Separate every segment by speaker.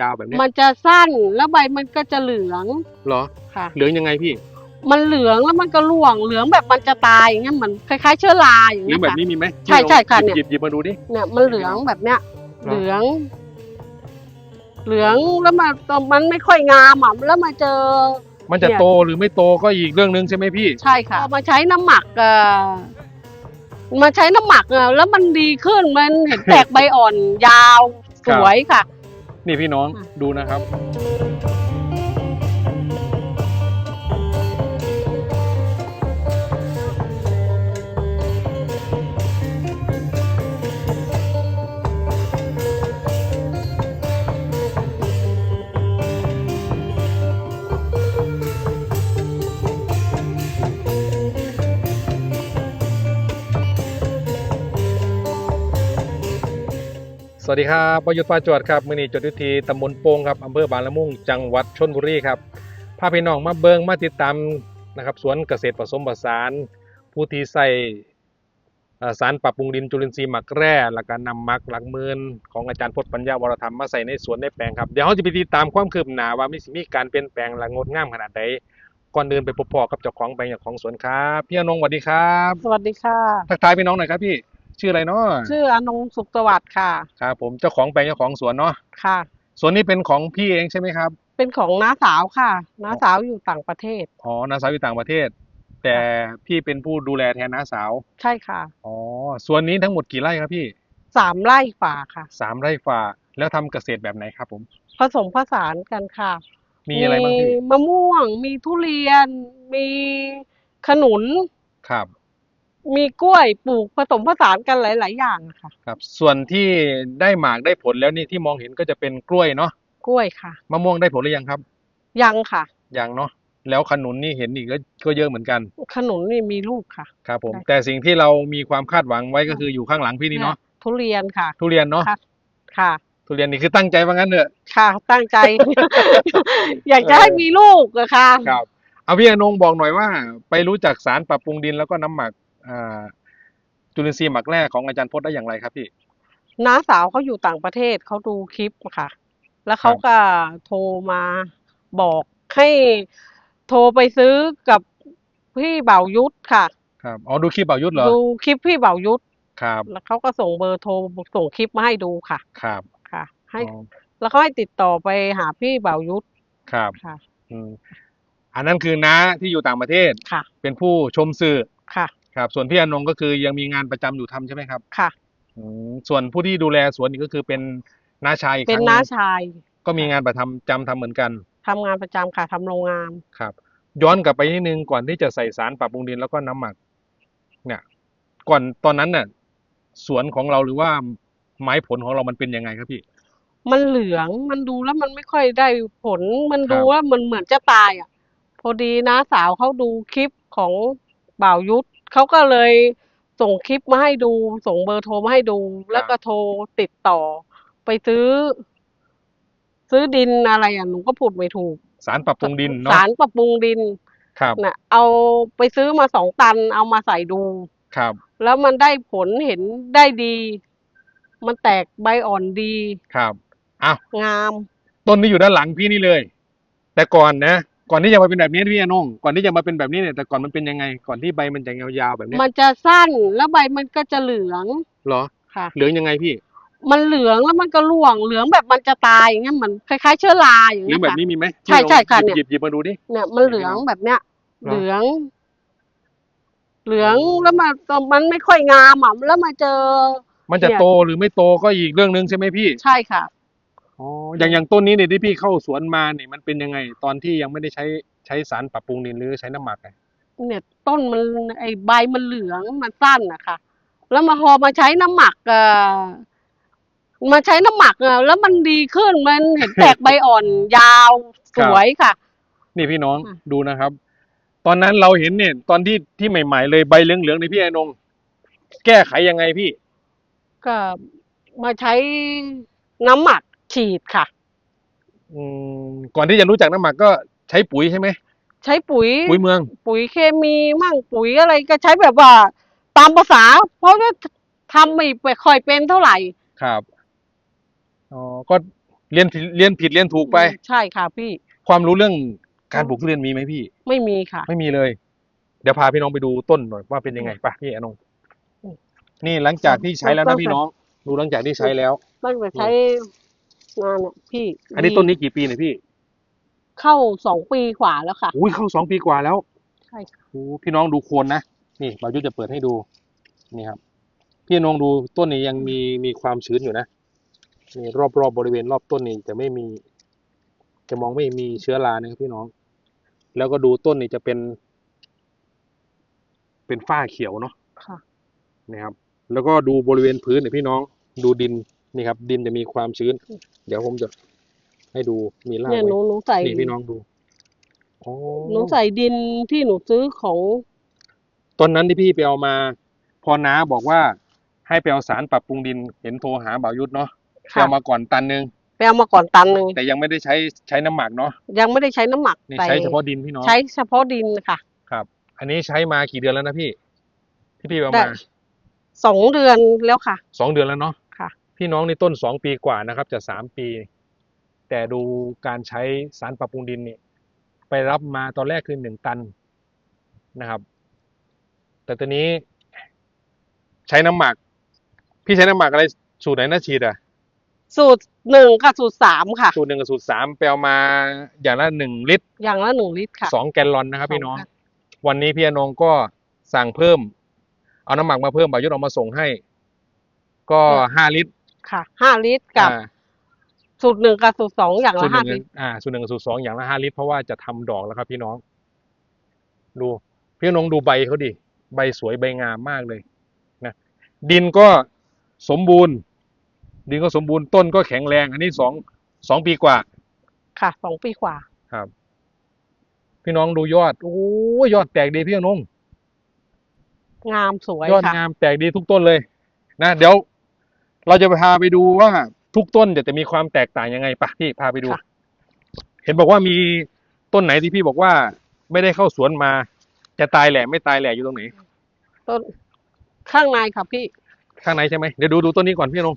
Speaker 1: ยาวแบบเนี้ย
Speaker 2: มันจะสั้นแล้วใบมันก็จะเหลือง
Speaker 1: เหรอ
Speaker 2: ค่ะ
Speaker 1: เหลืองยังไงพี่
Speaker 2: มันเหลืองแล้วมันก็ร่วงเหลืองแบบมันจะตายอย่างเงี้ยเหมือนคล้ายๆ เชื้อราอย่าง
Speaker 1: เหลื
Speaker 2: เงี้
Speaker 1: อง
Speaker 2: ย
Speaker 1: แบบ
Speaker 2: ค่ะ
Speaker 1: นี้มีไหม
Speaker 2: ใช่ใช่ค่ะ
Speaker 1: หยิบ
Speaker 2: เนี่ย
Speaker 1: หยิบหยิบมาดูดิ
Speaker 2: เนี่ยมันเหลืองแบบเนี้ย
Speaker 1: เหรอ
Speaker 2: เหลือง เหลืองแล้วมันมันไม่ค่อยงามอะแล้วมาเจอ
Speaker 1: มันจะ
Speaker 2: เนี่ย
Speaker 1: โตหรือไม่โตก็อีกเรื่องหนึงใช่ไหมพี่
Speaker 2: ใช่ค่ะพอมาใช้น้ำหมักเอ่อมาใช้น้ำหมักเอ่อแล้วมันดีขึ้นมันเห็นแตกใบอ่อนยาว สวยค่ะ
Speaker 1: นี่พี่น้อง
Speaker 2: อะ
Speaker 1: ดูนะครับ สวัสดีครับประยุทธ์ปาจวดครับมือนี้จดยุทธีตำบลโป่งครับอำเภอบางละมุงจังหวัดชนบุรีครับพาพี่น้องมาเบิงมาติดตามนะครับสวนเกษตรผสมผสาน ผู้ที่ใส่เอ่อสารปรับปรุงดินจุลินทรีย์หมักแร่แล้วก็นำหมักหลักหมื่นของอาจารย์พจน์ปัญญาวรธรรมมาใส่ในสวนในแปลงครับเดี๋ยวเราจะไปติดตามความคืบหน้าว่ามีสิมีการเปลี่ยนแปลงและงดงามขนาดใดก่อนเดินไปพบพ่อกับเจ้าของแปลงเจ้าของสวนครับพี่อนงสวัสดีครับ
Speaker 2: สวัสดีค่ะ
Speaker 1: ทักทายพี่น้องหน่อยครับพี่ ชื่ออะไรเนาะ
Speaker 2: ชื่ออนงสุขสวัสดิ์ค่ะ
Speaker 1: ครับ ผมเจ้าของแปลงเจ้าของสวนเนาะ
Speaker 2: ค่ะ
Speaker 1: สวนนี้เป็นของพี่เองใช่ไหมครับ
Speaker 2: เป็นของน้าสาวค่ะน้าสาวอยู่ต่างประเทศ
Speaker 1: อ๋อน้าสาวอยู่ต่างประเทศ แต่พี่เป็นผู้ดูแลแทนน้าสาว
Speaker 2: ใช่ค่ะ
Speaker 1: อ๋อสวนนี้ทั้งหมดกี่ไร่ครับพี่
Speaker 2: สามไร่ฝ่าค่ะ
Speaker 1: สามไร่ฝ่าแล้วทำเกษตรแบบไหนครับ ผม
Speaker 2: ผสมผสานกันค่ะ
Speaker 1: มีอะไรบ้างพี่
Speaker 2: มะม่วง มีทุเรียน มีขนุน
Speaker 1: ครับ
Speaker 2: มีกล้วยปลูกผสมผสานกันหลาย ๆ อย่างอะค่ะ
Speaker 1: ครับส่วนที่ได้หมากได้ผลแล้วนี่ที่มองเห็นก็จะเป็นกล้วยเนาะ
Speaker 2: กล้วยค่ะ
Speaker 1: มะม่วงได้ผลหรือยังครับ
Speaker 2: ยังค่ะ
Speaker 1: ยังเนาะแล้วขนุนนี่เห็นอีกก็ก็เยอะเหมือนกัน
Speaker 2: ขนุนนี่มีลูกค่ะ
Speaker 1: ครับผม
Speaker 2: ได้
Speaker 1: แต่สิ่งที่เรามีความคาดหวังไว้ก็คืออยู่ข้างหลังพี่นี่เนาะ
Speaker 2: ทุเรียนค่ะ
Speaker 1: ทุเรียนเนาะ
Speaker 2: ค่ะ ค่ะ
Speaker 1: ทุเรียนนี่คือตั้งใจว่างั้นเถอะ
Speaker 2: ค่ะตั้งใจ อยากจะให้มีลูกอะค่ะ
Speaker 1: ครับเอาพี่อนงบอกหน่อยว่า ไปรู้จักสารปรับปรุงดินแล้วก็น้ำหมักอ่า จุลินทรีย์หมักแร่ของอาจารย์พจน์ได้อย่างไรครับพี่
Speaker 2: น้าสาวเขาอยู่ต่างประเทศเขาดูคลิปค่ะ แล้วเขาก็โทรมาบอกให้โทรไปซื้อกับพี่เบายุทธค่ะ
Speaker 1: ครับอ๋อดูคลิปเบายุทธเหรอ
Speaker 2: ดูคลิปพี่เบายุทธ
Speaker 1: ครับ
Speaker 2: แล้วเขาก็ส่งเบอร์โทรส่งคลิปมาให้ดูค่ะ
Speaker 1: ครับ
Speaker 2: ค่ะ ให้
Speaker 1: อ๋อ
Speaker 2: แล้วเขาให้ติดต่อไปหาพี่เบายุทธ
Speaker 1: ครับ
Speaker 2: ค่ะ
Speaker 1: อืมอันนั้นคือน้าที่อยู่ต่างประเทศ
Speaker 2: ค่ะ
Speaker 1: เป็นผู้ชมสื่อ
Speaker 2: ค่ะ
Speaker 1: ครับส่วนพี่อนงก็คือยังมีงานประจำอยู่ทำใช่ไหมครับ
Speaker 2: ค่ะ
Speaker 1: อืมส่วนผู้ที่ดูแลสวนนี่ก็คือเป็นน้าชายอีกค
Speaker 2: เป็น
Speaker 1: รั้งห
Speaker 2: น้า
Speaker 1: นึ่ง
Speaker 2: ชาย
Speaker 1: ก็มีงานประทำจำทำเหมือนกัน
Speaker 2: ทำงานประจำค่ะทำโรงงาน
Speaker 1: ครับ ย้อนกลับไปนิดนึงก่อนที่จะใส่สารปรับปรุงดินแล้วก็น้ำหมัก เนี่ย ก่อนตอนนั้นน่ะ สวนของเราหรือว่าไม้ผลของเรามันเป็นยังไงครับพี่
Speaker 2: มันเหลืองมันดูแล้วมันไม่ค่อยได้ผล มัน
Speaker 1: ครับ
Speaker 2: ดูว่ามันเหมือนจะตายอะ พอดีน้าสาวเขาดูคลิปของบ่าวยุทธ เขาก็เลยส่งคลิปมาให้ดู ส่งเบอร์โทรมาให้ดู แล้วก็โทรติดต่อ ไปซื้อ ซื้อดินอะไรอะหนูก็พูดไม่ถูก
Speaker 1: สารปรับปรุงดินเนาะ
Speaker 2: สารปรับปรุงดิน
Speaker 1: ครับ
Speaker 2: น่ะเอาไปซื้อมาสองตัน เอามาใส่ดู
Speaker 1: ครับ
Speaker 2: แล้วมันได้ผลเห็นได้ดี มันแตกใบอ่อนดี
Speaker 1: ครับอ้าว
Speaker 2: งาม
Speaker 1: ต้นนี้อยู่ด้านหลังพี่นี่เลย แต่ก่อนนะ ก่อนที่จะมาเป็นแบบนี้พี่อนงก่อนที่จะมาเป็นแบบนี้เนี่ยแต่ก่อนมันเป็นยังไง ก่อนที่ใบมันจะยาวๆแบบเนี้ย
Speaker 2: มันจะสั้นแล้วใบมันก็จะเหลือง
Speaker 1: เหรอ
Speaker 2: ค่ะ
Speaker 1: เหลืองยังไงพี่
Speaker 2: มันเหลืองแล้วมันก็ร่วงเหลืองแบบมันจะตายอย่างเงี้ยเหมือนคล้ายๆเชื้อราอย่าง
Speaker 1: เหลือ
Speaker 2: เงี้
Speaker 1: ง
Speaker 2: ย
Speaker 1: แบบ
Speaker 2: ค่ะ
Speaker 1: นี้มีไหม
Speaker 2: ใช่ใช่ค่ะ
Speaker 1: หยิบ
Speaker 2: เนี่ย
Speaker 1: หยิบหยิบมาดูดิ
Speaker 2: เนี่ยมันเหลืองแบบเนี้ย
Speaker 1: เหรอ
Speaker 2: เหลือง เหลืองแล้วมันมันไม่ค่อยงามอะแล้วมาเจอ
Speaker 1: มันจะ
Speaker 2: เนี่ย
Speaker 1: โตหรือไม่โตก็อีกเรื่องหนึ่งใช่ไหมพี่
Speaker 2: ใช่ค่ะ
Speaker 1: อ๋ออย่างอย่างต้นนี้เนี่ยที่พี่เข้าสวนมาเนี่ยมันเป็นยังไง ตอนที่ยังไม่ได้ใช้ใช้สารปรับปรุงดินหรือใช้น้ำหมักอะ
Speaker 2: เนี่ยต้นมันไอใบมันเหลืองมันสั้นนะคะแล้วมาพอมาใช้น้ำหมักเอ่อมาใช้น้ำหมักเอ่อแล้วมันดีขึ้นมันเห็นแตกใบอ่อนยาวสวยค่ะ
Speaker 1: นี่พี่น้อง
Speaker 2: อะ
Speaker 1: ดูนะครับ ตอนนั้นเราเห็นเนี่ย ตอนที่ที่ใหม่ ๆ เลยใบเหลืองๆในพี่ไอ้นงแก้ไขยังไงพี่
Speaker 2: ก็มาใช้น้ำหมักฉีดค่ะ
Speaker 1: อืมก่อนที่จะรู้จักน้ำหมักก็ใช้ปุ๋ยใช่ไหม
Speaker 2: ใช้ปุ๋ย
Speaker 1: ปุ๋ยเมือง
Speaker 2: ปุ๋ยเคมีมั่งปุ๋ยอะไรก็ใช้แบบว่า ตามภาษา เพราะว่าทำไม่ค่อยเป็นเท่าไหร่
Speaker 1: ครับอ๋อก็เรียนผิดเรียนผิดเรียนถูกไป
Speaker 2: ใช่ค่ะพี่
Speaker 1: ความรู้เรื่องการปลูกทุเรียนมีไหมพี่
Speaker 2: ไม่มีค่ะ
Speaker 1: ไม่มีเลย เดี๋ยวพาพี่น้องไปดูต้นหน่อยว่าเป็นยังไงไปพี่อนง
Speaker 2: อืม
Speaker 1: นี่หลังจากที่ใช้แล้ว
Speaker 2: ต้
Speaker 1: นะ
Speaker 2: น
Speaker 1: พี่น้อง ดูหลังจากที่ใช้แล้ว
Speaker 2: ตั้งแต่ใช้ งานอะพี่
Speaker 1: อันนี้ต้นนี้กี่ปีเนี่ยพี่
Speaker 2: เข้าสองปีกว่าแล้วค่ะ
Speaker 1: อุ้ยเข้าสองปีกว่าแล้ว
Speaker 2: ใช่ค่ะ
Speaker 1: โอ้พี่น้องดูโคนนะ นี่บายุจะเปิดให้ดู นี่ครับ พี่น้องดูต้นนี้ยังมีมีความชื้นอยู่นะนี่รอบๆบบริเวณรอบต้นนี้จะไม่มี จะมองไม่มีเชื้อรานะครับพี่น้อง แล้วก็ดูต้นนี้จะเป็น เป็นฝ้าเขียวเนาะ
Speaker 2: ค่ะ
Speaker 1: นะครับ แล้วก็ดูบริเวณพื้นเนี่ยพี่น้อง ดูดิน นี่ครับ ดินจะมีความชื้น เดี๋ยวผมจะให้ดูมีราก
Speaker 2: เนี่ย
Speaker 1: ไห
Speaker 2: ห
Speaker 1: ม
Speaker 2: นูหนูใส่
Speaker 1: นี่พี่น้องดูโอ้
Speaker 2: หนูใส่ดินที่หนูซื้อของ
Speaker 1: ตอนนั้นที่พี่ไปเอามา พอน้าบอกว่า ให้ไปเอาสารปรับปรุงดินเห็นโทรหาบ่าวยุทธเนาะไป
Speaker 2: ค่ะ
Speaker 1: เอามาก่อนตันหนึง
Speaker 2: ไปเอามาก่อนตันหนึ่ง
Speaker 1: แต่ยังไม่ได้ใช้ใช้น้ำหมักเนาะ
Speaker 2: ยังไม่ได้ใช้น้ำหมัก
Speaker 1: นี่
Speaker 2: แต่
Speaker 1: ใช้เฉพาะดินพี่น้อง
Speaker 2: ใช้เฉพาะดินค่ะ
Speaker 1: ครับ อันนี้ใช้มากี่เดือนแล้วนะพี่ ที่พี่ไปเอา
Speaker 2: ได้
Speaker 1: มา
Speaker 2: สองเดือนแล้วค่ะ
Speaker 1: สองเดือนแล้วเนาะ
Speaker 2: ค่ะ
Speaker 1: พี่น้องนี่ต้นสองปีกว่านะครับจะสามปี แต่ดูการใช้สารปรับปรุงดินนี่ไปรับมาตอนแรกคือหนึ่งตันนะครับ แต่ตอนนี้ใช้น้ำหมัก พี่ใช้น้ำหมักอะไรสูตรไหนนะฉีดอะ
Speaker 2: สูตรหนึ่งกับสูตรสามค่ะ
Speaker 1: สูตรหนึ่งกับสูตรสามไปเอามาอย่างละหนึ่งลิตร
Speaker 2: อย่างละหนึ่งลิตรค่ะ
Speaker 1: สองแกลลอนนะครับ พี่น้อง
Speaker 2: สองแกล
Speaker 1: วันนี้พี่อนงก็สั่งเพิ่ม เอาน้ำหมักมาเพิ่มบ่าวยุทธเอามาส่งให้ ก็ห้าลิตร
Speaker 2: ค่ะห้าลิตรกับ
Speaker 1: อ่า
Speaker 2: สูตรหนึ่งกับสูตรสองอย่าง
Speaker 1: สู
Speaker 2: ละ
Speaker 1: ตรห
Speaker 2: ห้า
Speaker 1: นึ่ง
Speaker 2: ลิตร
Speaker 1: อ่าสูตรหนึ่งกับสูตรสองอย่างละห้าลิตรเพราะว่าจะทำดอกแล้วครับพี่น้อง ดูพี่อนงดูใบเขาดิใบสวยใบงามมากเลยนะดินก็สมบูรณ์ ดินก็สมบูรณ์ต้นก็แข็งแรง อันนี้สองสองปีกว่า
Speaker 2: ค่ะสองปีกว่า
Speaker 1: ครับ พี่น้องดูยอดโอ้ยยอดแตกดีพี่อนง
Speaker 2: งามสวย
Speaker 1: ยอด
Speaker 2: ค่ะ
Speaker 1: งามแตกดีทุกต้นเลย นะเดี๋ยว เราจะพาไปดูว่าทุกต้นจะจะมีความแตกต่างยังไงปะพี่พาไปดู
Speaker 2: ค่ะ
Speaker 1: เห็นบอกว่ามีต้นไหนที่พี่บอกว่า ไม่ได้เข้าสวนมา จะตายแหล่ไม่ตายแหล่อยู่ตรงไหน
Speaker 2: ต้นข้างในค่ะพี่
Speaker 1: ข้างในใช่ไหมเดี๋ยวดูดูต้นนี้ก่อนพี่อนง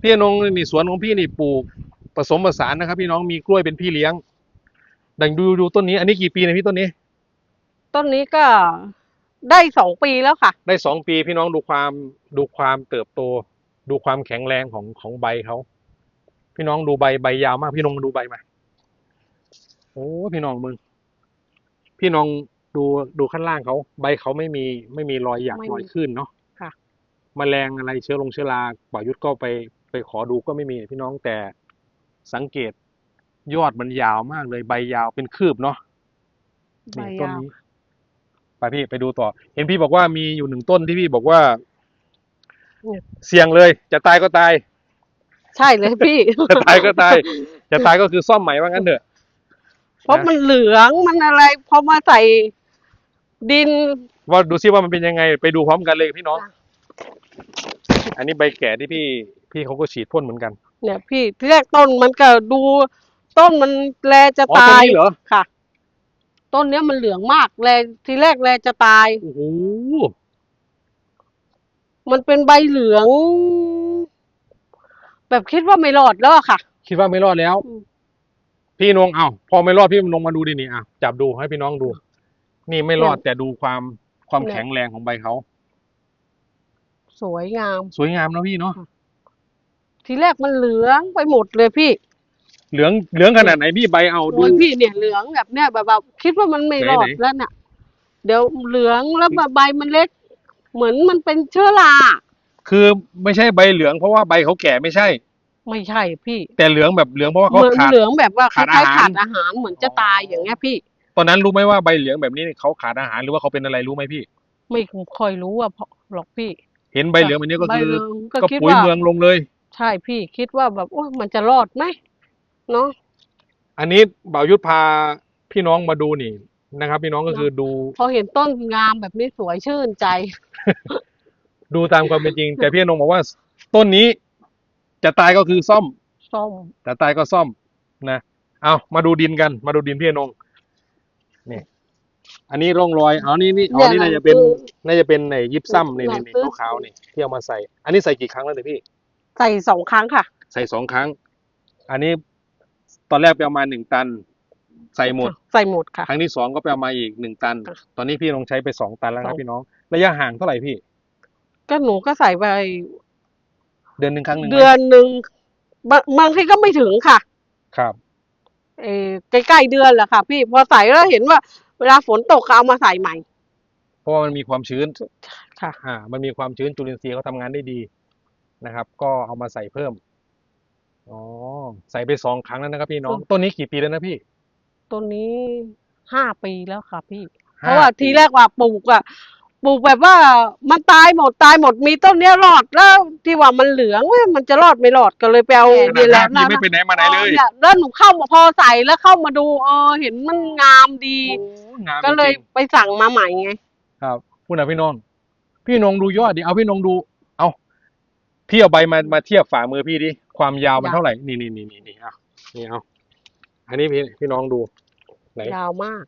Speaker 1: พี่อนงนี่สวนของพี่นี่ปลูกผสมผสานนะครับ พี่น้องมีกล้วยเป็นพี่เลี้ยงดังดูดูต้นนี้ อันนี้กี่ปีนะพี่ต้นนี้
Speaker 2: ต้นนี้ก็ ได้สองปีแล้วค่ะ
Speaker 1: ได้สองปีพี่น้องดูความดูความเติบโต ดูความแข็งแรงของของใบเขาพี่น้องดูใบใบยาวมากพี่น้องดูใบมาโอ้พี่น้องมึง พี่น้องดูดูข้างล่างเขา ใบเขาไม่มีไม่มีรอยหยัก
Speaker 2: ไม่มี
Speaker 1: รอยขึ้นเนาะ
Speaker 2: ค่ะ
Speaker 1: แมลงอะไรเชื้อลงเชื้อราป่ายุทธก็ไปไปขอดูก็ไม่มีพี่น้องแต่สังเกตยอดมันยาวมากเลยใบยาวเป็นคืบเนาะ
Speaker 2: ใบ
Speaker 1: นี่ต้น
Speaker 2: ยาว
Speaker 1: นี้ ไปพี่ไปดูต่อ เห็นพี่บอกว่ามีอยู่หนึ่งต้นที่พี่บอกว่า เสี่ยงเลย จะตายก็ตาย
Speaker 2: ใช่เลยพี่
Speaker 1: จะตายก็ตาย จะตายก็คือซ่อมใหม่ว่างั้นเถอะ
Speaker 2: เพราะมันเหลืองมันอะไรพอมาใส่ดิน
Speaker 1: ว่าดูซิว่ามันเป็นยังไง ไปดูพร้อมกันเลยพี่น้อง
Speaker 2: จ้ะ
Speaker 1: อันนี้ใบแก่ที่พี่ พี่เขาก็ฉีดพ่นเหมือนกัน
Speaker 2: เนี่ย พี่ที่แรกต้นมันก็ดู ต้นมันแลจะ
Speaker 1: อ๋อ
Speaker 2: ตา
Speaker 1: ต้น
Speaker 2: ย
Speaker 1: นี้เหรอ
Speaker 2: ค่ะ ต้นเนี้ยมันเหลืองมากแลทีแรกแลจะตาย
Speaker 1: โอ้โห
Speaker 2: มันเป็นใบเหลือง แบบคิดว่าไม่รอดแล้วอะค่ะ
Speaker 1: คิดว่าไม่รอดแล้ว
Speaker 2: อืม
Speaker 1: พี่นงเอาพอไม่รอดพี่นงมาดูดินี่อะจับดูให้พี่น้องดู นี่ไม่รอดแต่ดูความความแข็งแรงของใบเขา
Speaker 2: สวยงาม
Speaker 1: สวยงามนะพี่เนาะ
Speaker 2: ทีแรกมันเหลืองไปหมดเลยพี่
Speaker 1: เหลืองเหลืองขนาดไหนพี่ใบเอาดู
Speaker 2: โอ้ยพี่เนี่ยเหลืองแบบเนี้ยแบบแบบคิดว่ามันไม่รอด
Speaker 1: ไหนๆ
Speaker 2: แล้วน่ะเดี๋ยวเหลืองแล้วใบมันเล็ก เหมือนมันเป็นเชื้อรา
Speaker 1: คือไม่ใช่ใบเหลืองเพราะว่าใบเขาแก่ไม่ใช่
Speaker 2: ไม่ใช่พี่
Speaker 1: แต่เหลืองแบบเหลืองเพราะว่า
Speaker 2: เห
Speaker 1: เขา
Speaker 2: มือน
Speaker 1: ขาด
Speaker 2: เหลืองแบบว่าค
Speaker 1: ขาด
Speaker 2: ล้าย
Speaker 1: อา
Speaker 2: ๆ
Speaker 1: หาร
Speaker 2: ขาดอาหารเหมือนจะตายอย่างเงี้ยพี่
Speaker 1: ตอนนั้นรู้ไหมว่าใบเหลืองแบบนี้เขาขาดอาหารหรือว่าเขาเป็นอะไรรู้ไหมพี่
Speaker 2: ไม่ค่อยรู้ว่าเพราะหรอกพี่
Speaker 1: เห็นใบเหลืองแบบนี้ก็คือ
Speaker 2: ใบเหลืองก็
Speaker 1: ก็
Speaker 2: คิด
Speaker 1: ปุ๋ย
Speaker 2: ว่า
Speaker 1: เมืองลงเลย
Speaker 2: ใช่พี่คิดว่าแบบโอ้มันจะรอดไหม เนาะ
Speaker 1: อันนี้บ่าวยุทธพาพี่น้องมาดูนี่นะครับ พี่น้องก็คือดู
Speaker 2: พอเห็นต้นงามแบบนี้สวยชื่นใจ
Speaker 1: ดูตามความเป็นจริง แต่พี่อนงบอกว่า ต้นนี้จะตายก็คือซ่อม
Speaker 2: ส้ม
Speaker 1: แต่ตายก็ซ่อมนะ เอามาดูดินกัน มาดูดินพี่อนงนี่ อันนี้ร่องรอยเอานี่นี่อ๋อนี่น่าจะเป็น น่าจะเป็นในยิปซัมนี่นี่นี่ขาวๆนี่ที่เอามาใส่ อันนี้ใส่กี่ครั้งแล้วเนี่ยพี่
Speaker 2: ใส่สองครั้งค่ะ
Speaker 1: ใส่สองครั้ง อันนี้ ตอนแรกไปเอามาหนึ่งตัน ใส่หมด
Speaker 2: ใส่หมดค่ะ
Speaker 1: ครั้งที่สองก็ไปเอามาอีกหนึ่งตัน
Speaker 2: ค่ะ
Speaker 1: ตอนนี้พี่ลงใช้ไปสองตันแล้วครั
Speaker 2: ส
Speaker 1: บ
Speaker 2: อง
Speaker 1: พี่น้อง ระยะห่างเท่าไหร่พี่
Speaker 2: ก็หนูก็ใส่ไป
Speaker 1: เดือนหนึ่งครั้งหนึ่งไหม
Speaker 2: เดือนหนึ่งบางบางทีก็ไม่ถึงค่ะ
Speaker 1: ครับ
Speaker 2: เออใกล้ๆเดือนแหละค่ะ พี่พอใส่แล้วเห็นว่า เวลาฝนตกก็เอามาใส่ใหม่
Speaker 1: เพราะว่ามันมีความชื้น
Speaker 2: ค่ะ
Speaker 1: อ่า มันมีความชื้นจุลินทรีย์เขาทำงานได้ดีนะครับ ก็เอามาใส่เพิ่ม อ๋อใส่ไปสองครั้งแล้วนะครับพี่น้องต้นนี้กี่ปีแล้วนะพี่
Speaker 2: ต้นนี้ห้าปีแล้วค่ะพี่ เพ
Speaker 1: ห้
Speaker 2: ราะว่า
Speaker 1: ปี
Speaker 2: ทีแรกว่าปลูกอะปลูกแบบว่ามันตายหมดตายหมดมีต้นเนี้ยรอดแล้วที่ว่ามันเหลืองเว้ยมันจะรอดไม่รอดก็เลยไปเอา
Speaker 1: ขนา
Speaker 2: เดี
Speaker 1: ด
Speaker 2: ยแล
Speaker 1: ห้านปี
Speaker 2: นะ
Speaker 1: ไม่ไปไหนมาไหนเลย
Speaker 2: นี่แล้วหนูเข้ามาพอใส่แล้วเข้ามาดูเออเห็นมันงามดี
Speaker 1: โอ้งาม
Speaker 2: ก็เลย
Speaker 1: จริง
Speaker 2: ไปสั่งมาใหม่ไง
Speaker 1: ๆครับพูดนะพี่น้อง พี่นงดูยอดดิเอาพี่นงดูเอา พี่เอาใบมามาเทียบฝ่ามือพี่ดิ ความยาวมัน
Speaker 2: ยาว
Speaker 1: เท่าไหร่ นี่นี่นี่นี่นี่เอานี่เอา อันนี้พี่พี่น้องดู ไหน
Speaker 2: ยาวมาก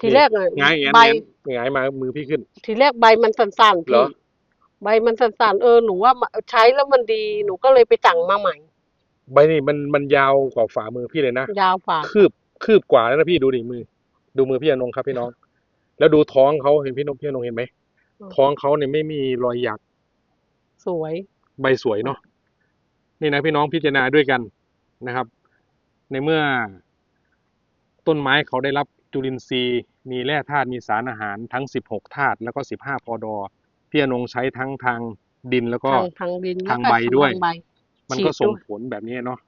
Speaker 2: ที
Speaker 1: นี่
Speaker 2: แรกอะ
Speaker 1: หงายแงน
Speaker 2: ใบ
Speaker 1: แงนหงายมามือพี่ขึ้น
Speaker 2: ทีแรกใบมันสั้นๆ
Speaker 1: เหร
Speaker 2: พี่
Speaker 1: อ
Speaker 2: ใบมันสั้นๆเออหนูว่าใช้แล้วมันดีหนูก็เลยไปสั่งมาใหม่
Speaker 1: ใบนี่มันมันยาวกว่าฝ่ามือพี่เลยนะ
Speaker 2: ยาวฝ่า
Speaker 1: คืบคืบกว่าแล้วนะพี่ดูดิมือ ดูมือพี่อนงครับพี่น้อง แล้วดูท้องเขาเห็นพี่นงพี่อนงเห็นไหมท้องเขาเนี่ยไม่มีรอยหยัก
Speaker 2: สวย
Speaker 1: ใบสวยเนาะนี่นะพี่น้องพิจารณาด้วยกันนะครับ ในเมื่อต้นไม้เขาได้รับจุลินทรีย์ มีแร่ธาตุมีสารอาหารทั้ง 16ธาตุแล้วก็ 15พอดอพี่อนงใช้ทั้งทางดินแล้วก็
Speaker 2: ทางทางดิน
Speaker 1: ทาง
Speaker 2: แล้วก็
Speaker 1: ใบด้วย
Speaker 2: ทางใบ
Speaker 1: มัน
Speaker 2: ฉีด
Speaker 1: ก็ส่ง
Speaker 2: ด้วย
Speaker 1: ผลแบบนี้เนาะ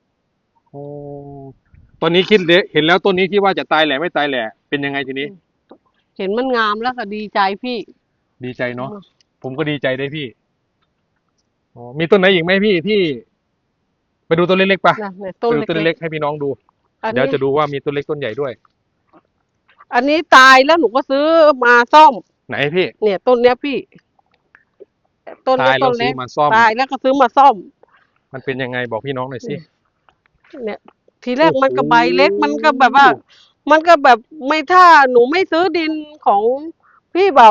Speaker 1: โอ้ตอนนี้คิดเลยเห็นแล้วต้นนี้ที่ว่าจะตายแหล่ไม่ตายแหล่เป็นยังไงทีนี้
Speaker 2: เห็นมันงามแล้วก็ดีใจพี่
Speaker 1: ดีใจเนาะผมก็ดีใจได้พี่ อ๋อมีต้นไหนอีกไหมพี่ที่ ไปดูต้นเล็กๆปะ
Speaker 2: นะเนี่ย
Speaker 1: ไป
Speaker 2: ต้น
Speaker 1: ดูต้น
Speaker 2: เล็
Speaker 1: เล็
Speaker 2: ก
Speaker 1: กๆให้พี่น้องดู
Speaker 2: ๆอัน
Speaker 1: เดี๋ยว
Speaker 2: นี้
Speaker 1: จะดูว่ามีต้นเล็กต้นใหญ่ด้วย
Speaker 2: อันนี้ตายแล้วหนูก็ซื้อมาซ่อม
Speaker 1: ไหนพี่
Speaker 2: เนี่ย ต้นเนี้ยพี่ ต้น
Speaker 1: ตา
Speaker 2: เนี้
Speaker 1: ย
Speaker 2: ย
Speaker 1: เรา
Speaker 2: ต้น
Speaker 1: ซื้
Speaker 2: เล็
Speaker 1: อกมาซ่อม
Speaker 2: ตายแล้วก็ซื้อมาซ่อม
Speaker 1: มันเป็นยังไงบอกพี่น้องหน่อยสิ
Speaker 2: เนี่ย ทีแรก
Speaker 1: โอ้โห
Speaker 2: มันก็ใบเล็กมันก็แบบว่า มันก็แบบไม่ถ้าหนูไม่ซื้อดินของพี่เบา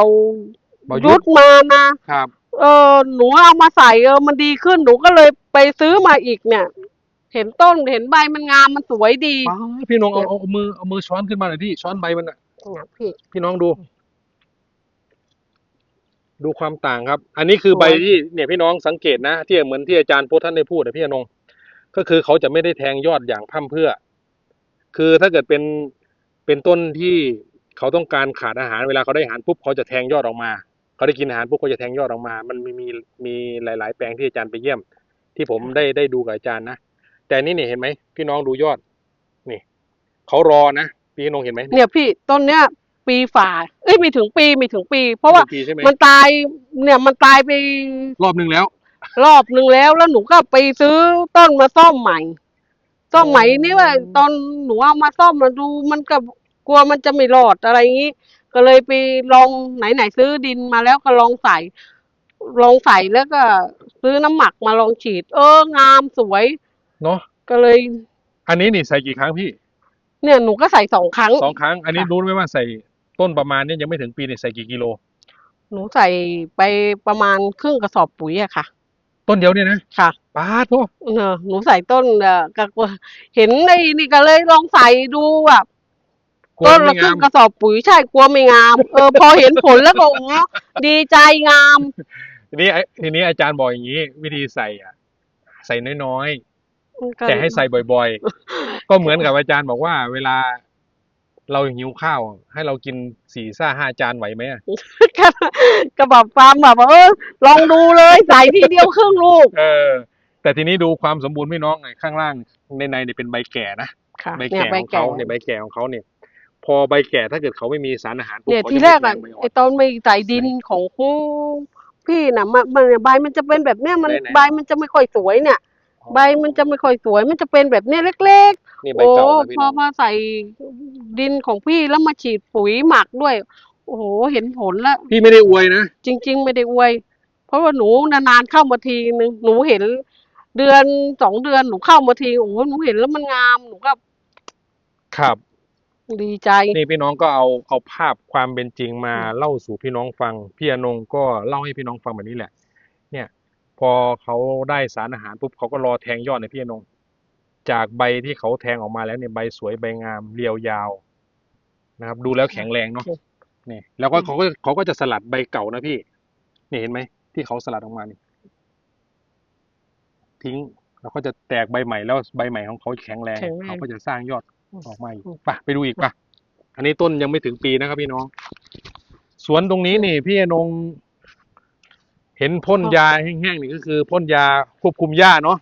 Speaker 1: เบายุ
Speaker 2: ยุ
Speaker 1: ท
Speaker 2: ท
Speaker 1: ธ
Speaker 2: ธมานะ
Speaker 1: ครับ
Speaker 2: เออหนูเอามาใส่เออมันดีขึ้นหนูก็เลยไปซื้อมาอีกเนี่ย เห็นต้นเห็นใบมันงามมันสวยดี
Speaker 1: ป๊าดพี่น้องเอาเอาเอามือเอามือช้อนขึ้นมาหน่อยพี่ช้อนใบมันอะ
Speaker 2: เนี่ยพี่
Speaker 1: พี่น้องดู ดูความต่างครับ อันนี้คือ
Speaker 2: สวย
Speaker 1: ใบที่เนี่ยพี่น้องสังเกตนะที่เหมือนที่อาจารย์โพธิ์ท่านได้พูดนะพี่อนงก็คือเขาจะไม่ได้แทงยอดอย่างพร่ำเพรื่อ คือถ้าเกิดเป็นเป็นต้นที่เขาต้องการขาดอาหารเวลาเขาได้อาหารปุ๊บเขาจะแทงยอดออกมา เขาได้กินอาหารปุ๊บเขาจะแทงยอดออกมา มันมีมีมีหลาย ๆ แปลงที่อาจารย์ไปเยี่ยม ที่ผมได้ได้ดูกับอาจารย์นะแต่นี่เนี่ยเห็นไหมพี่น้องดูยอด นี่เขารอนะพี่อนงเห็นไหม
Speaker 2: เนี่ยพี่ต้นเนี้ย ปีฝ่า เอ้ยไม่ถึงปีไม่ถึงปี เพราะว่า
Speaker 1: ปีใช่ไหม
Speaker 2: มันตาย เนี่ยมันตายไป
Speaker 1: รอบหนึ่งแล้ว
Speaker 2: รอบนึงแล้วแล้วหนูก็ไปซื้อต้นมาซ่อมใหม่ซ่อมใหม่นี่ว่า ตอนหนูเอามาซ่อมมาดูมันก็กลัวมันจะไม่รอดอะไรอย่างนี้ ก็เลยไปลองไหนไหนๆซื้อดินมาแล้วก็ลองใส่ ลองใส่แล้วก็ซื้อน้ำหมักมาลองฉีด เอองามสวย
Speaker 1: เนาะ
Speaker 2: ก็เลย
Speaker 1: อันนี้นี่ใส่กี่ครั้งพี่
Speaker 2: เนี่ยหนูก็ใส่สองครั้ง
Speaker 1: สองครั้ง อันนี้
Speaker 2: ค่ะ
Speaker 1: รู้ไหมว่าใส่ต้นประมาณเนี้ยังไม่ถึงปีเนี่ยใส่กี่กิโล
Speaker 2: หนูใส่ไปประมาณครึ่งกระสอบปุ๋ยอะค่ะ
Speaker 1: ต้นเดียวเนี่ยนะ
Speaker 2: ค่ะ
Speaker 1: ปาดพ่อ
Speaker 2: เนอะหนูใส่ต้นเอ่อก็กลัวเห็นไอ้นี่ก็เลยลองใส่ดูแบบ
Speaker 1: กลัว
Speaker 2: ต้น
Speaker 1: ไม่
Speaker 2: ละครึ่
Speaker 1: งาม
Speaker 2: งกระสอบปุ๋ยใช่กลัวไม่งาม เออ พอเห็นผลแล้วก็โอ้ดีใจงาม
Speaker 1: ทีนี้ไอ้ทีนี้อาจารย์บอกอย่างนี้ วิธีใส่อะใส่น้อยๆ
Speaker 2: ก็
Speaker 1: แต่ให้ใส่บ่อย ๆ ก็เหมือนกับอาจารย์บอกว่า เวลา เราหิวข้าว ให้เรากินสี่ซ่าห้าจานไหวไหมอะ
Speaker 2: ก็ก็แบบฟังแบบว่าเออลองดูเลยใส่ทีเดียวครึ่งลูก
Speaker 1: เออ แต่ทีนี้ดูความสมบูรณ์พี่น้องไงข้างล่างในในเนี่ยเป็นใบแก่นะ
Speaker 2: ค่ะ
Speaker 1: ใบ
Speaker 2: เนี่ย
Speaker 1: แก่
Speaker 2: ใบ
Speaker 1: ของ
Speaker 2: แก่
Speaker 1: เขาเนี่ยใบแก่ของเขาเนี่ย พอใบแก่ถ้าเกิดเขาไม่มีสารอาหารปุ๊บ
Speaker 2: เนี่ย
Speaker 1: เขา
Speaker 2: ที
Speaker 1: จะ
Speaker 2: แร
Speaker 1: ไม่
Speaker 2: กอะ
Speaker 1: แทงใบอ่อ
Speaker 2: ไอนตอนไม่ใส่ดินของคู่พี่น่ะมันมันใบมันจะเป็นแบบเนี้ยมัน
Speaker 1: ไหนๆ
Speaker 2: ใบมันจะไม่ค่อยสวยเนี่ย ใบมันจะไม่ค่อยสวย มันจะเป็นแบบเนี้ยเล็กๆ
Speaker 1: นี่ใบ
Speaker 2: โอ้
Speaker 1: เก่านะพี่
Speaker 2: พอ
Speaker 1: น้อง
Speaker 2: มาใส่ดินของพี่แล้วมาฉีดปุ๋ยหมักด้วย โอ้โหเห็นผลแล้ว
Speaker 1: พี่ไม่ได้อวยนะ
Speaker 2: จริง ๆ ไม่ได้อวย เพราะว่าหนูนานๆเข้ามาทีนึงหนูเห็น เดือนสองเดือนหนูเข้ามาทีโอ้โหหนูเห็นแล้วมันงามหนูก็
Speaker 1: ครับ
Speaker 2: ดีใจ
Speaker 1: นี่พี่น้องก็เอาเอาภาพความเป็นจริงมาเล่าสู่พี่น้องฟังพี่อนงก็เล่าให้พี่น้องฟังแบบนี้แหละ เนี่ย พอเขาได้สารอาหารปุ๊บเขาก็รอแทงยอดในพี่อนงจากใบที่เขาแทงออกมาแล้วเนี่ยใบสวยใบงามเรียวยาว นะครับ ดูแล้วแข็งแรงเนาะนี่แล้วก็เขาก็เขาก็จะสลัดใบเก่านะพี่นี่เห็นไหมที่เขาสลัดออกมานี่ทิ้งแล้วก็จะแตกใบใหม่แล้วใบใหม่ของเขาแข็งแรง
Speaker 2: แข็งแรง
Speaker 1: เขาก็จะสร้างยอด ออกมาอีก
Speaker 2: อืม
Speaker 1: ไปไปดูอีกปะอันนี้ต้นยังไม่ถึงปีนะครับพี่น้อง สวนตรงนี้นี่ พี่อนงเห็นพ่นยาแห้งๆนี่ก็คือพ่นยาควบคุมหญ้าเนาะ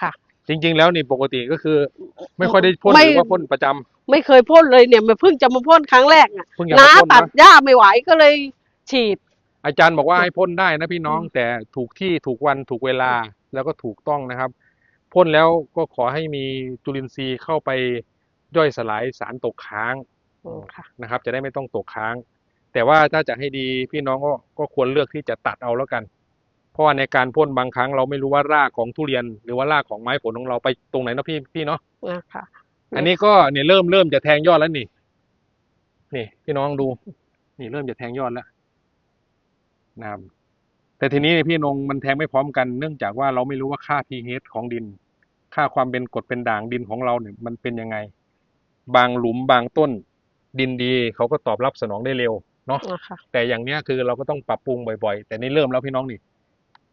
Speaker 2: ค่ะ
Speaker 1: จริง ๆ แล้วนี่ปกติก็คือ ไม่ค่อยได้พ่น
Speaker 2: ไม่
Speaker 1: หรือว่าพ่นประจำ
Speaker 2: ไม่เคยพ่นเลยเนี่ยมันเพิ่งจะมาพ่นครั้งแรกน่ะ
Speaker 1: เพิ่งจะ
Speaker 2: น้า
Speaker 1: มาพ่น
Speaker 2: ตัด
Speaker 1: นะ
Speaker 2: หญ้าไม่ไหวก็เลยฉีด
Speaker 1: อาจารย์บอกว่าให้พ่นได้นะพี่น้อง
Speaker 2: อืม
Speaker 1: แต่ถูกที่ถูกวันถูกเวลาแล้วก็ถูกต้องนะครับพ่นแล้วก็ขอให้มีจุลินทรีย์เข้าไป ย่อยสลายสารตกค้าง
Speaker 2: อืมค่ะ
Speaker 1: นะครับ จะได้ไม่ต้องตกค้าง แต่ว่าถ้าจะให้ดีพี่น้องก็ก็ควรเลือกที่จะตัดเอาแล้วกัน เพราะว่าในการพ่นบางครั้งเราไม่รู้ว่ารากของทุเรียน หรือว่ารากของไม้ผลของเราไปตรงไหนเนาะพี่พี่เนาะ
Speaker 2: นะคะ
Speaker 1: อันนี้ก็เนี่ยเริ่มเริ่มจะแทงยอดแล้วนี่ นี่ พี่น้องดู นี่เริ่มจะแทงยอดแล้วนะครับแต่ทีนี้เนี่ยพี่นงมันแทงไม่พร้อมกันเนื่องจากว่าเราไม่รู้ว่าค่า pH ของดิน ค่าความเป็นกรดเป็นด่างดินของเราเนี่ยมันเป็นยังไง บางหลุมบางต้นดินดีเขาก็ตอบรับสนองได้เร็วเนาะ
Speaker 2: นะคะ
Speaker 1: แต่อย่างเนี้ยคือเราก็ต้องปรับปรุงบ่อยๆ แต่นี่เริ่มแล้วพี่น้องนี่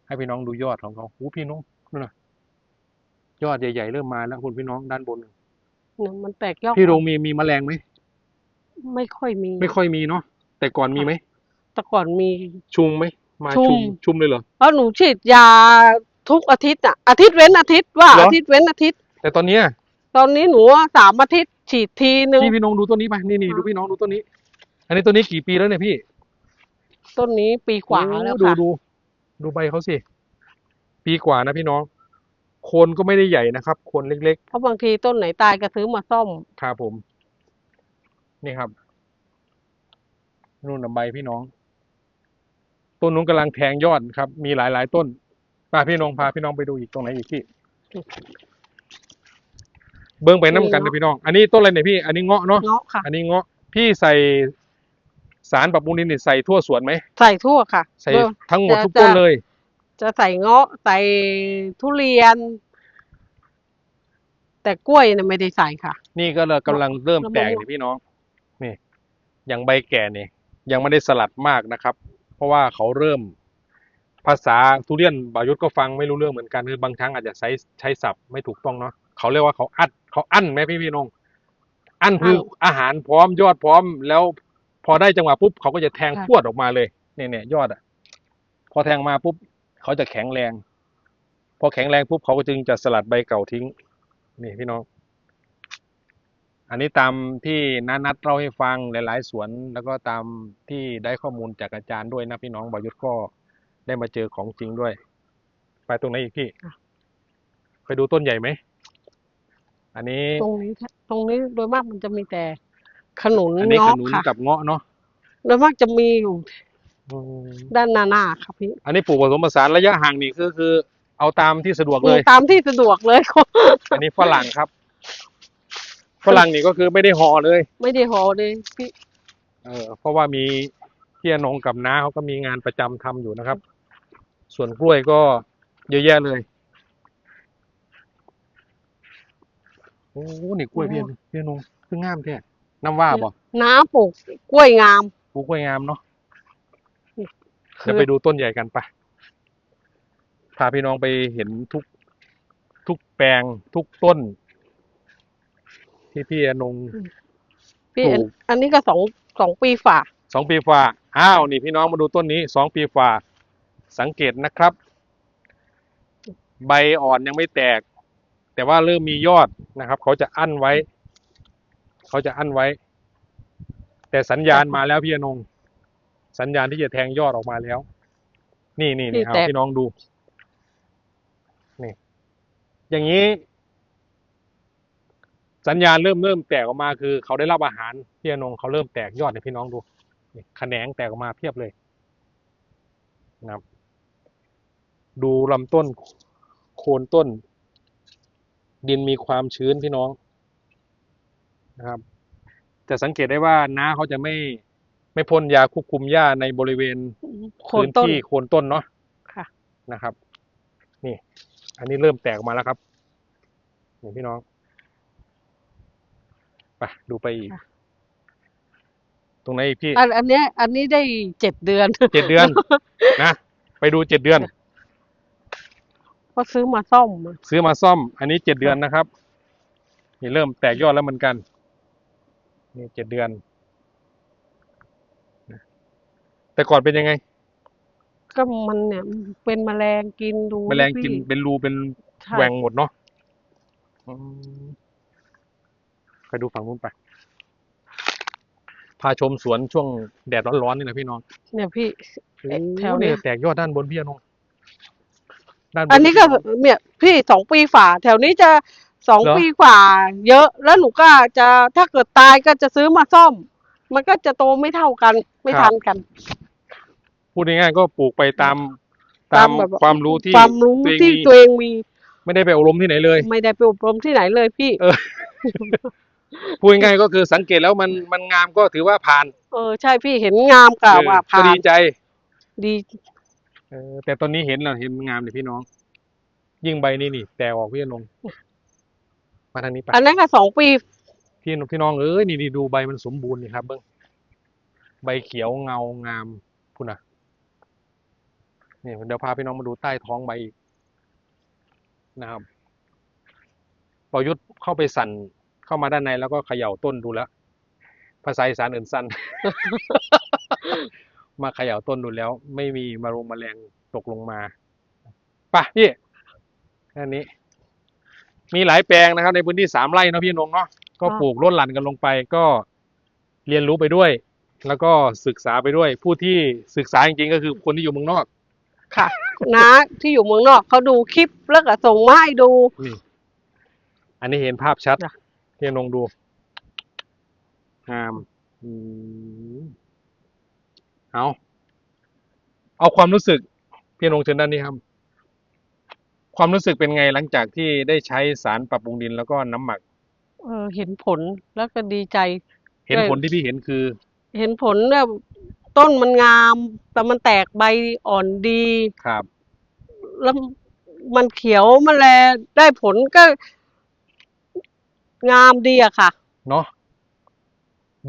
Speaker 1: ให้พี่น้องดูยอดของเขาหูพี่น้องนู่นน่ะยอดใหญ่ๆเริ่มมาแล้วคุณพี่น้องด้านบน
Speaker 2: เนี่ยมันแตกยอด
Speaker 1: พี่โรงมีมีแมลงไหม
Speaker 2: ไม่ค่อยมี
Speaker 1: ไม่ค่อยมีเนาะแต่ก่อนมีไหม
Speaker 2: แต่ก่อนมี
Speaker 1: ชุมไหมมา
Speaker 2: ชุ
Speaker 1: ชุ
Speaker 2: ม
Speaker 1: มชุมเลยเหรอ
Speaker 2: เพราะหนูฉีดยาทุกอาทิตย์อะอาทิตย์เว้นอาทิตย์ว่า
Speaker 1: เหรอ
Speaker 2: อาทิตย์เว้นอาทิตย์
Speaker 1: แต่ตอนเนี้ย
Speaker 2: ตอนนี้หนูว่าสามอาทิตย์ฉีดทีนึง
Speaker 1: พี่พี่น้องดูต้นนี้ไปนี่นี่ดูพี่น้องดูต้นนี้ อันนี้ต้นนี้กี่ปีแล้วเนี่ยพี่
Speaker 2: ต้นนี้ปีกว่า
Speaker 1: โอ้
Speaker 2: แล้ว
Speaker 1: ดู
Speaker 2: ค่ะ
Speaker 1: ดูดูใบเขาสิ ปีกว่านะพี่น้อง โคนก็ไม่ได้ใหญ่นะครับ โคนเล็ก
Speaker 2: เพราะบางทีต้นไหนตายก็ซื้อมาซ่อม
Speaker 1: ๆครับผม นี่ครับนู่นนะใบพี่น้องต้นนู้นกำลังแทงยอดครับ มีหลายๆต้นพาพี่น้องพาพี่น้องไปดูอีกตรงไหนอีกพี่ เบิ้งไปน้ำกันนะพี่น้อง อันนี้ต้นอะไรเนี่ยพี่ อันนี้เงาะเนาะ
Speaker 2: เงาะค่ะ
Speaker 1: อันนี้เงาะ พี่ใส่สารปรับปรุงดินนี่ใส่ทั่วสวนไหม
Speaker 2: ใส่ทั่วค่ะ
Speaker 1: ใส่
Speaker 2: เออ
Speaker 1: ทั้งหมด
Speaker 2: จะ
Speaker 1: ทุกต้น
Speaker 2: จะ
Speaker 1: เลย
Speaker 2: จะใส่เงาะใส่ทุเรียน แต่กล้วยเนี่ยไม่ได้ใส่ค่ะ
Speaker 1: นี่ก็เลยกำลังเริ่ม
Speaker 2: แล้วมะม่วง
Speaker 1: แตกนี่พี่น้อง นี่ยังใบแก่นี่ยังไม่ได้สลัดมากนะครับ เพราะว่าเขาเริ่มภาษาทุเรียนบายุทธก็ฟังไม่รู้เรื่องเหมือนกันคือบางครั้งอาจจะใช้ใช้ศัพท์ไม่ถูกต้องเนาะ เขาเรียกว่าเขาอัดเขาอั้นไหมพี่พี่น้องอั้นคืออาหารพร้อมยอดพร้อม แล้วพอได้จังหวะปุ๊บเขาก็จะแทง
Speaker 2: ค่ะ
Speaker 1: พรวดออกมาเลยเนี่ยเนี่ยยอดอะ พอแทงมาปุ๊บเขาจะแข็งแรง พอแข็งแรงปุ๊บเขาก็จึงจะสลัดใบเก่าทิ้ง นี่พี่น้อง อันนี้ตามที่นานัดเล่าให้ฟังหลายๆสวน แล้วก็ตามที่ได้ข้อมูลจากอาจารย์ด้วยนะพี่น้องบายุทธก็ได้มาเจอของจริงด้วย ไปตรงไหนอีกพี่
Speaker 2: ค่ะ
Speaker 1: ไปดูต้นใหญ่ไหม อันนี้
Speaker 2: ตรงนี้ค่ะตรงนี้โดยมากมันจะมีแต่ขนุน
Speaker 1: อันนี้ข
Speaker 2: เงาะ
Speaker 1: นุน
Speaker 2: ค่ะ
Speaker 1: กับเงาะเนาะ
Speaker 2: โดยมากจะมีอยู่
Speaker 1: อืม
Speaker 2: ด้านหน้าหน้าค่ะพี่
Speaker 1: อันนี้ปลูกผสมผสานระยะห่างนี่คือคือ เอาตามที่สะดวกเลย
Speaker 2: ตามที่สะดวกเลย
Speaker 1: อันนี้ฝรั่งครับ ฝรั่งนี่ก็คือไม่ได้ห่อเลย
Speaker 2: ไม่ได้หอเลยพี่
Speaker 1: เออเพราะว่ามีพี่อนงกับน้าเขาก็มีงานประจำทำอยู่นะครับ ส่วนกล้วยก็เยอะแยะเลย อ้นี่กล้วยพี่อนพี่อนงคืองามแท้น้ำว่าบ่
Speaker 2: น้าปลูกกล้วยงาม
Speaker 1: ปลูกกล้วยงามเนาะ
Speaker 2: คื
Speaker 1: เดี๋ยว
Speaker 2: อ
Speaker 1: ไปดูต้นใหญ่กันไปพาพี่น้องไปเห็นทุกทุกแปลงทุกต้น ที่พี่อนง
Speaker 2: พี่
Speaker 1: ปลูก
Speaker 2: อันนี้ก็สองสองปีฝ่า
Speaker 1: สองปีฝ่าอ้าวนี่พี่น้องมาดูต้นนี้สองปีฝ่าสังเกตนะครับ ใบอ่อนยังไม่แตก แต่ว่าเริ่มมียอดนะครับ เขาจะอั้นไว้ เขาจะอั้นไว้ แต่สัญญาณมาแล้วพี่อนงสัญญาณที่จะแทงยอดออกมาแล้ว นี่นี่นี่เอาพี่น้องดู นี่ อย่างนี้ สัญญาณเริ่มเริ่มแตกออกมาคือ เขาได้รับอาหารพี่อนงเขาเริ่มแตกยอดให้พี่น้องดูนี่แขนงแตกออกมาเพียบเลยนะครับ ดูลำต้นโคนต้น ดินมีความชื้นพี่น้องนะครับ จะสังเกตได้ว่าน้าเขาจะไม่ไม่พ่นยาควบคุมหญ้าในบริเวณ
Speaker 2: โคน
Speaker 1: พื้น
Speaker 2: ต้น
Speaker 1: ที่โคนต้นเนาะ
Speaker 2: ค่ะ
Speaker 1: นะครับ นี่ อันนี้เริ่มแตกออกมาแล้วครับนี่พี่น้องไปดูไปอีก
Speaker 2: ค่ะ
Speaker 1: ตรงไหนอีกพี่
Speaker 2: อันอันเนี้ยอันนี้ได้เจ็ดเดือน
Speaker 1: เจ็ดเดือนนะไปดูเจ็ดเดือน
Speaker 2: ก็ซื้อมาซ่อมอะ
Speaker 1: ซื้อมาซ่อม อันนี้เจ็ดเดือนนะครับ นี่เริ่มแตกยอดแล้วเหมือนกัน นี่เจ็ดเดือนนะแต่ก่อนเป็นยังไง
Speaker 2: ก็มันเนี่ยเป็นแมลงกินดู
Speaker 1: แมลงกิน
Speaker 2: พี่
Speaker 1: เป็นรูเป็น
Speaker 2: ใช่
Speaker 1: แหวงหมดเนาะอืมไปดูฝั่งนู้นไป พาชมสวนช่วงแดดร้อนๆนี่นะพี่น้อง
Speaker 2: เนี่ยพี่
Speaker 1: โอ้
Speaker 2: แถวเนี้
Speaker 1: เนี่ยยแตกยอดด้านบนพี่น้อง ด้านบน
Speaker 2: อันนี้ก็
Speaker 1: พี่ง
Speaker 2: เนี่ยพี่สองปีฝ่าแถวนี้จะสอง
Speaker 1: เหรอ
Speaker 2: ปีฝ่าเยอะ แล้วหนูก็จะถ้าเกิดตายก็จะซื้อมาซ่อม มันก็จะโตไม่เท่ากัน ไม่ทันกัน
Speaker 1: พูดง่ายๆก็ปลูกไปตาม
Speaker 2: ตา
Speaker 1: ตามม
Speaker 2: แบบ
Speaker 1: ความรู้ที่
Speaker 2: ความรู้
Speaker 1: ตัวเอง
Speaker 2: ที่
Speaker 1: มี
Speaker 2: ตัวเองมี
Speaker 1: ไม่ได้ไปอบรมที่ไหนเลย
Speaker 2: ไม่ได้ไปอบรมที่ไหนเลยพี่
Speaker 1: เออ พูดง่ายๆก็คือสังเกตแล้วมันมันงามก็ถือว่าผ่าน
Speaker 2: เออใช่พี่เห็นงามกะ
Speaker 1: เออ
Speaker 2: ว่า
Speaker 1: ก็
Speaker 2: ผ่า
Speaker 1: ดี
Speaker 2: น
Speaker 1: ใจ
Speaker 2: ดี
Speaker 1: เออแต่ตอนนี้เห็นแล้วเห็นงามเลยพี่น้อง ยิ่งใบนี่นี่ แต่ออกพี่นงมาทางนี้ไป
Speaker 2: อันนั้นก็สองปี
Speaker 1: พี่น้องพี่น้องเอ้ยนี่นี่ดูใบมันสมบูรณ์นี่ครับ เบิ้งใบเขียวเงางามคุณน่ะนี่เดี๋ยวพาพี่น้องมาดูใต้ท้องใบอีกนะครับปอยุทธเข้าไปสั่นเข้ามาด้านในแล้วก็เขย่าต้นดูแล้วภาษาอีสานเอื่นสั้น มาเขย่าต้นดูแล้ว ไม่มีมารงแมลงตกลงมาไป่ะพี่แค่นี้ มีหลายแปลงนะครับ ในพื้นที่สามไร่เนาะพี่นงเนาะก็ปลูกล้นหลั่นกันลงไปก็เรียนรู้ไปด้วย แล้วก็ศึกษาไปด้วย ผู้ที่ศึกษาจริงๆก็คือคนที่อยู่เมืองนอก
Speaker 2: ค่ะน้าที่อยู่เมืองนอกเขาดูคลิปแล้วก็ส่งมาให้ดู
Speaker 1: นี่ อันนี้เห็นภาพชัด
Speaker 2: จ้ะ
Speaker 1: พี่นงดูงาม อืม เอาเอาความรู้สึกพี่นงเชิญด้านนี้ครับ ความรู้สึกเป็นไงหลังจากที่ได้ใช้สารปรับปรุงดินแล้วก็น้ำหมัก
Speaker 2: เออเห็นผลแล้วก็ดีใจ
Speaker 1: เห็น
Speaker 2: ได้
Speaker 1: ผลที่พี่เห็นคือ
Speaker 2: เห็นผลแบบต้นมันงาม แต่มันแตกใบอ่อนดี
Speaker 1: ครับ
Speaker 2: แล้วมันเขียวมันแลได้ผลก็ งามดีอะค่ะ
Speaker 1: เนาะ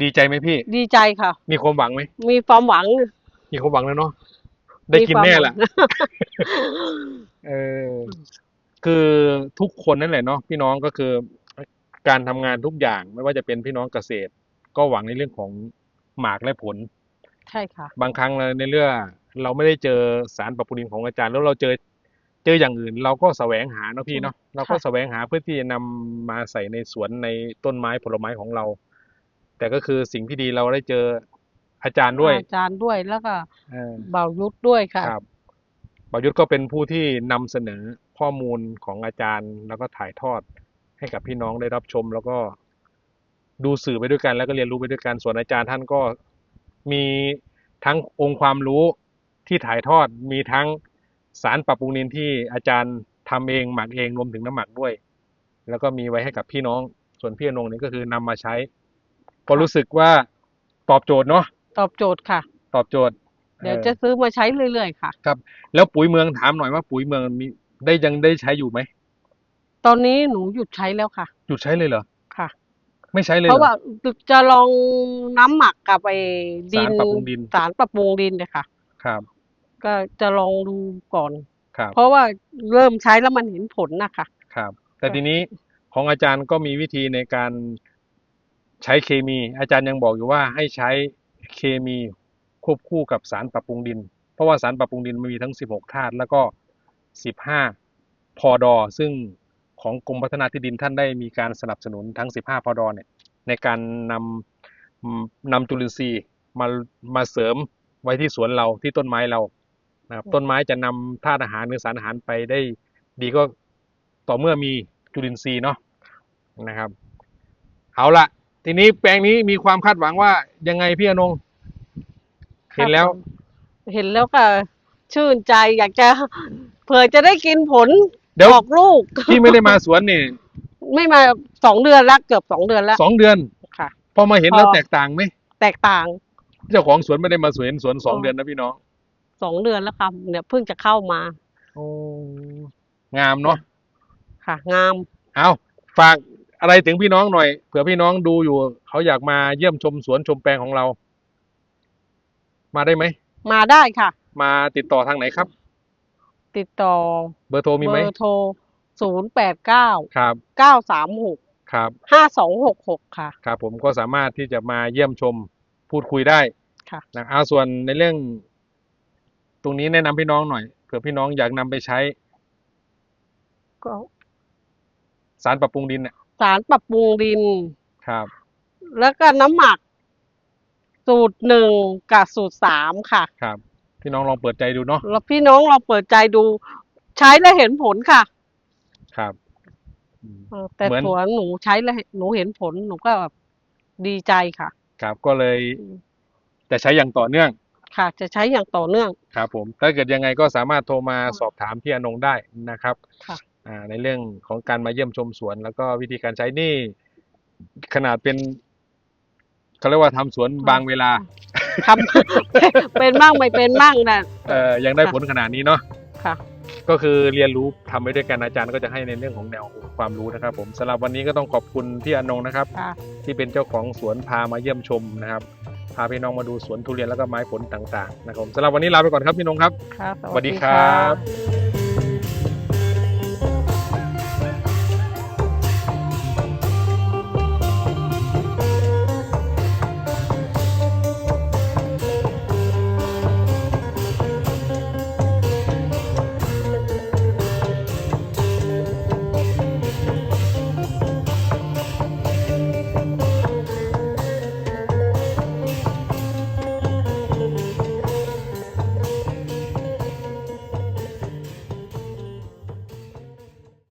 Speaker 1: ดีใจไหมพี่
Speaker 2: ดีใจค่ะ
Speaker 1: มีความหวังไหม
Speaker 2: มีความหวัง
Speaker 1: มีความหวังแล้วเนาะ ได้กิน
Speaker 2: มีความ
Speaker 1: แน่
Speaker 2: หวัง
Speaker 1: ล่ะเออ คือทุกคนนั่นแหละเนาะพี่น้องก็คือ การทำงานทุกอย่างไม่ว่าจะเป็นพี่น้องเกษตร ก็หวังในเรื่องของหมากและผล
Speaker 2: ใช่ค่ะ
Speaker 1: บางครั้งในเรื่องเราไม่ได้เจอสารปรับปรุงดินของอาจารย์ แล้วเราเจอเจออย่างอื่น เราก็แสวงหาเนาะพี่เนาะเราก็
Speaker 2: ค่ะ
Speaker 1: แสวงหาเพื่อที่จะนำมาใส่ในสวนในต้นไม้ผลไม้ของเรา แต่ก็คือสิ่งที่ดีเราได้เจออาจารย์ด้วย
Speaker 2: อาจารย์ด้วยแล้วก็
Speaker 1: เออ
Speaker 2: เบายุทธด้วยค่ะ
Speaker 1: ครับประยุทธ์ก็เป็นผู้ที่นำเสนอข้อมูลของอาจารย์ แล้วก็ถ่ายทอดให้กับพี่น้องได้รับชม แล้วก็ดูสื่อไปด้วยกัน แล้วก็เรียนรู้ไปด้วยกันส่วนอาจารย์ท่านก็มีทั้งองค์ความรู้ที่ถ่ายทอดมีทั้งสารปรับปรุงดินที่อาจารย์ทำเองหมักเองรวมถึงน้ำหมักด้วย แล้วก็มีไว้ให้กับพี่น้องส่วนพี่อนงนี่ก็คือนำมาใช้ ก็รู้สึกว่าตอบโจทย์เนาะ
Speaker 2: ตอบโจทย์ค่ะ
Speaker 1: ตอบโจทย์
Speaker 2: เดี๋ยว
Speaker 1: ออ
Speaker 2: จะซื้อมาใช้เรื่อยๆค่ะ
Speaker 1: ครับ แล้วปุ๋ยเมืองถามหน่อยว่าปุ๋ยเมืองมีได้ยังได้ใช้อยู่ไหม
Speaker 2: ตอนนี้หนูหยุดใช้แล้วค่ะ
Speaker 1: หยุดใช้เลยเหรอ
Speaker 2: ค่ะ
Speaker 1: ไม่ใช้เลย
Speaker 2: เพ
Speaker 1: เหร
Speaker 2: ราะ
Speaker 1: อ
Speaker 2: ว่าจะลองน้ำหมักกับไอ้ดิน
Speaker 1: สารปรับปรุงดิน
Speaker 2: สารปรับปรุงดินเนี่ยค่ะ
Speaker 1: ครับ
Speaker 2: ก็จะลองดูก่อน
Speaker 1: ครับ
Speaker 2: เพราะว่าเริ่มใช้แล้วมันเห็นผลนะคะ
Speaker 1: ครับ แต่
Speaker 2: ค่ะ
Speaker 1: ทีนี้ของอาจารย์ก็มีวิธีในการ ใช้เคมี อาจารย์ยังบอกอยู่ว่าให้ใช้เคมีควบคู่กับสารปรับปรุงดิน เพราะว่าสารปรับปรุงดินมันมีทั้ง 16 ธาตุแล้วก็ 15 พอดอ ซึ่งของกรมพัฒนาที่ดินท่านได้มีการสนับสนุนทั้ง 15 พอดอเนี่ยในการนำอืมนำจุลินทรีย์มามาเสริมไว้ที่สวนเราที่ต้นไม้เรานะครับต้นไม้จะนำธาตุอาหารหรือสารอาหารไปได้ ดีก็ต่อเมื่อมีจุลินทรีย์เนาะนะครับ เอาละ ทีนี้แปลงนี้มีความคาดหวังว่ายังไงพี่อนงเห็นแล้ว
Speaker 2: เห็นแล้วก็ชื่นใจอยากจะเผื่อจะได้กินผล
Speaker 1: เดี๋ยว
Speaker 2: ออกลูก
Speaker 1: ที่ไม่ได้มาสวนนี่
Speaker 2: ไม่มาสองเดือนละเกือบสองเดือนแล้ว
Speaker 1: สองเดือน
Speaker 2: ค่ะ
Speaker 1: พอมาเห็นแล้ว
Speaker 2: พอ
Speaker 1: แตกต่างไหม
Speaker 2: แตกต่าง
Speaker 1: เจ้าของสวนไม่ได้มาสวนสวนสอง
Speaker 2: อ๋อ
Speaker 1: เดือนนะพี่น้อง
Speaker 2: สองเดือนแล้วค่ะเนี่ยเพิ่งจะเข้ามา
Speaker 1: โอ้งามเนาะ
Speaker 2: ค่ะ งาม
Speaker 1: เอาฝาก อะไรถึงพี่น้องหน่อยเผื่อพี่น้องดูอยู่ เขาอยากมาเยี่ยมชมสวนชมแปลงของเรา มาได้ไหม
Speaker 2: มาได้ค่ะ
Speaker 1: มาติดต่อทางไหนครับ
Speaker 2: ติดต่อ
Speaker 1: เบอร์โทรมีไหม
Speaker 2: เบอร์โทรศูนย์แปดเก้า
Speaker 1: ครับ
Speaker 2: เก้าสามหก
Speaker 1: ครับ
Speaker 2: ห้าสองหกหกค่ะ
Speaker 1: ครับผมก็สามารถที่จะมาเยี่ยมชมพูดคุยได้
Speaker 2: ค่ะ
Speaker 1: นะเอาส่วนในเรื่อง ตรงนี้แนะนำพี่น้องหน่อยเผื่อพี่น้องอยากนำไปใช้
Speaker 2: ก็
Speaker 1: สารปรับปรุงดินน่ะ
Speaker 2: สารปรับปรุงดิน
Speaker 1: ครับ
Speaker 2: แล้วก็น้ำหมัก สูตรหนึ่งกับสูตรสามค่ะ
Speaker 1: ครับ พี่น้องลองเปิดใจดูเนาะ
Speaker 2: แล้วพี่น้องเราเปิดใจดู ใช้แล้วเห็นผลค่ะ
Speaker 1: ครับอืม
Speaker 2: เออแต่
Speaker 1: เหมือน
Speaker 2: สวนหนูใช้แล้วหนูเห็นผลหนูก็แบบดีใจค่ะ
Speaker 1: ครับก็เลย
Speaker 2: อืม
Speaker 1: จะใช้อย่างต่อเนื่อง
Speaker 2: ค่ะ จะใช้อย่างต่อเนื่อง
Speaker 1: ครับ ผมถ้าเกิดยังไงก็สามารถโทรมาสอบถามพี่อนงได้นะครับ
Speaker 2: ค่ะ
Speaker 1: อ่า ในเรื่องของการมาเยี่ยมชมสวน แล้วก็วิธีการใช้นี่ขนาดเป็นเขาเรียกว่าทำสวนบางเวลา
Speaker 2: ทำเป็นบ้างไม่เป็นบ้างนะ
Speaker 1: เอ่อยังได้
Speaker 2: ค่ะ
Speaker 1: ผลขนาดนี้เนาะ
Speaker 2: ค่ะ
Speaker 1: ก็คือเรียนรู้ทำไปด้วยกันอาจารย์ก็จะให้ในเรื่องของแนวความรู้นะครับ ผมสำหรับวันนี้ก็ต้องขอบคุณพี่อนงนะครับ
Speaker 2: ค่ะ
Speaker 1: ที่เป็นเจ้าของสวนพามาเยี่ยมชมนะครับพาพี่น้องมาดูสวนทุเรียนแล้วก็ไม้ผลต่างๆนะครับผมสำหรับวันนี้ลาไปก่อนครับพี่นงครับ
Speaker 2: ค่ะ
Speaker 1: สวัสดีครับะ